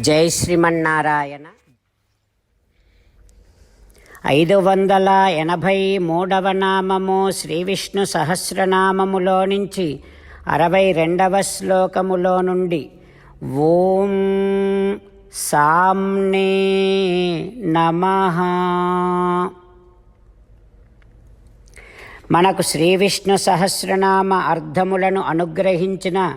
జై శ్రీమన్నారాయణ. ఐదు వందల ఎనభై మూడవ నామము శ్రీ విష్ణు సహస్రనామములో నుంచి అరవై రెండవ శ్లోకములో నుండి ఓం సామ్నే నమ. మనకు శ్రీ విష్ణు సహస్రనామ అర్థములను అనుగ్రహించిన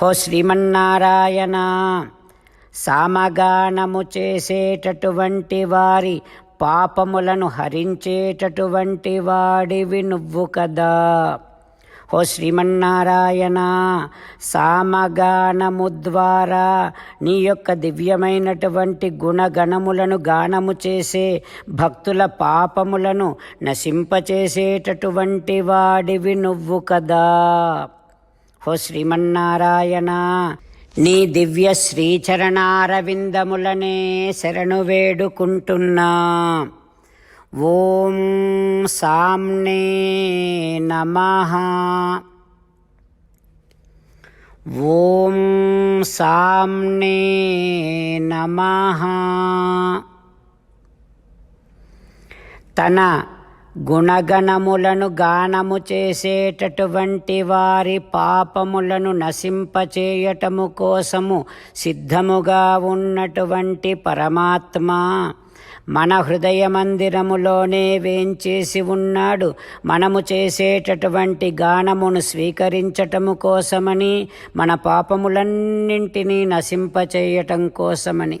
హో శ్రీమన్నారాయణ సామగానము చేసేటటువంటి వారి పాపములను హరించేటటువంటి వాడివి నువ్వు కదా. ఓ శ్రీమన్నారాయణ సామగానము ద్వారా నీ యొక్క దివ్యమైనటువంటి గుణగణములను గానము చేసే భక్తుల పాపములను నశింపచేసేటటువంటి వాడివి నువ్వు కదా. ఓ శ్రీమన్నారాయణ. నీ దివ్య శ్రీచరణారవిందములనే శరణు వేడుకుంటున్నా. ఓం సామ్నే నమః. ఓం సామ్నే నమ. తన గుణగణములను గానము చేసేటటువంటి వారి పాపములను నశింపచేయటము కోసము సిద్ధముగా ఉన్నటువంటి పరమాత్మ మన హృదయ మందిరములోనే వేంచేసి ఉన్నాడు. మనము చేసేటటువంటి గానమును స్వీకరించటము కోసమని మన పాపములన్నింటినీ నశింపచేయటం కోసమని.